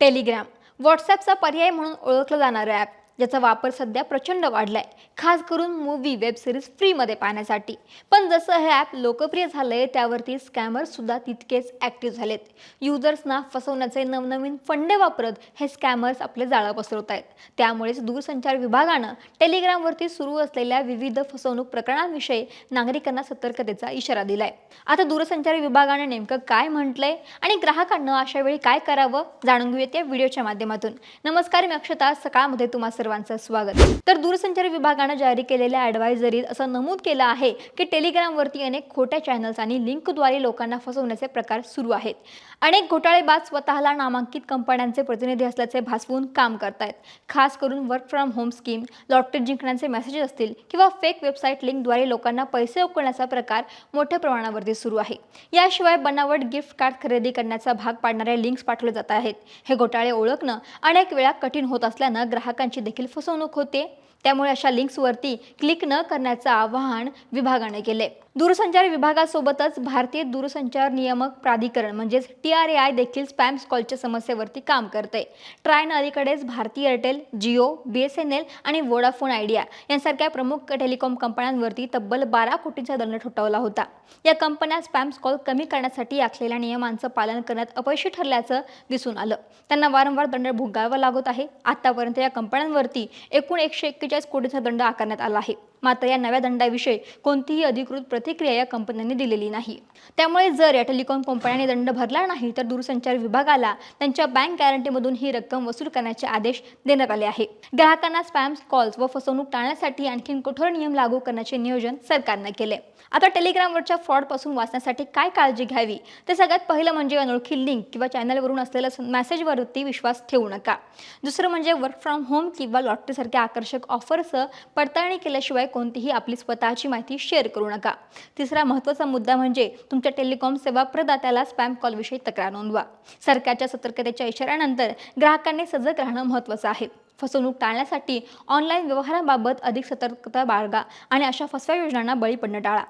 Telegram. व्हॉट्सॲपचा पर्याय म्हणून ओळखलं जाणारं ॲप. ज्याचा वापर सध्या प्रचंड वाढलाय खास करून मूवी वेब सिरीज फ्रीमध्ये पाहण्यासाठी. पण जसं हे ॲप लोकप्रिय झालंय त्यावरती स्कॅमर्ससुद्धा तितकेच ॲक्टिव्ह झालेत. युजर्सना फसवण्याचे नवनवीन फंडे वापरत हे स्कॅमर्स आपले जाळं पसरवत आहेत त्यामुळेच दूरसंचार विभागानं टेलिग्रामवरती सुरू असलेल्या विविध फसवणूक प्रकरणांविषयी नागरिकांना सतर्कतेचा इशारा दिलाय. आता दूरसंचार विभागाने नेमकं काय म्हटलंय आणि ग्राहकांना अशा वेळी काय करावं जाणून घेऊयात या व्हिडिओच्या माध्यमातून. नमस्कार मी अक्षता. सकाळमध्ये तुम्हा सर्वांचं स्वागत. तर दूरसंचार विभागानं जारी केलेल्या ॲडवायझरीत असं नमूद केलं आहे की टेलिग्रामवरती अनेक खोट्या चॅनल्स आणि लिंकद्वारे लोकांना फसवण्याचे प्रकार सुरू आहेत. अनेक घोटाळेबाज स्वतःला नामांकित कंपन्यांचे प्रतिनिधी असल्याचे भासवून काम करतायत. खास करून work from home scheme lottery जिंकण्याचे messages असतील किंवा फेक वेबसाईट लिंकद्वारे लोकांना पैसे उकळण्याचा प्रकार मोठ्या प्रमाणावरती सुरू आहे. याशिवाय बनावट गिफ्ट कार्ड खरेदी करण्याचा भाग पाडणाऱ्या लिंक्स पाठवले जात आहेत. हे घोटाळे ओळखणं अनेक वेळा कठीण होत असल्यानं ग्राहकांची देखील फसवणूक होते. त्यामुळे अशा लिंक्सवरती क्लिक न करण्याचं आवाहन विभागाने केले दूरसंचार विभागासोबतच भारतीय दूरसंचार नियामक प्राधिकरण म्हणजेच टी आर ए आय देखील स्पॅम कॉलच्या समस्येवरती काम करते ट्रायन अलीकडेच भारतीय Airtel Jio B S N L आणि वोडाफोन आयडिया यांसारख्या प्रमुख टेलिकॉम कंपन्यांवरती तब्बल बारा कोटींचा दंड ठोठावला होता. या कंपन्या स्पॅम कॉल कमी करण्यासाठी आखलेल्या नियमांचं पालन करण्यात अपयशी ठरल्याचं दिसून आलं. त्यांना वारंवार दंड भोगावा लागत आहे. आतापर्यंत या कंपन्यांवरती एकूण एकशे एक्केचाळीस कोटींचा दंड आकारण्यात आला आहे. मात्र या नव्या दंडाविषयी कोणतीही अधिकृत प्रतिक्रिया या कंपन्यांनी दिलेली नाही. त्यामुळे जर या टेलिकॉम कंपन्यांनी दंड भरला नाही तर दूरसंचार विभागाला त्यांच्या बँक गॅरंटीमधून ही रक्कम वसूल करण्याचे आदेश देण्यात आले आहे. ग्राहकांना स्पॅम कॉल्स व फसवणूक टाळण्यासाठी आणखी कठोर नियम लागू करण्याचे नियोजन सरकारनं केले. आता टेलिग्रामवरच्या फ्रॉडपासून वाचण्यासाठी काय काळजी घ्यावी? ते सगळ्यात पहिलं म्हणजे अनोळखी लिंक किंवा चॅनलवरून असलेल्या मेसेजवरती विश्वास ठेवू नका. दुसरं म्हणजे वर्क फ्रॉम होम किंवा लॉटरीसारख्या आकर्षक ऑफरसह पडताळणी केल्याशिवाय कोणतीही आपली स्वतःची माहिती शेअर करू नका. तिसरा महत्त्वाचा मुद्दा म्हणजे तुमच्या टेलिकॉम सेवा प्रदात्याला स्पॅम कॉलविषयी तक्रार नोंदवा. सरकारच्या सतर्कतेच्या इशाऱ्यानंतर ग्राहकांनी सजग राहणं महत्त्वाचं आहे. फसवणूक टाळण्यासाठी ऑनलाईन व्यवहाराबाबत अधिक सतर्कता बाळगा आणि अशा फसव्या योजनांना बळी पडणं टाळा.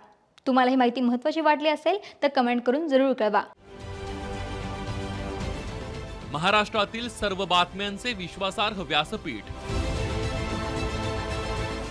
तुम्हाला ही माहिती महत्त्वाची वाटली असेल तर कमेंट करून जरूर कळवा. महाराष्ट्रातील सर्व बातम्यांचे विश्वासार्ह व्यासपीठ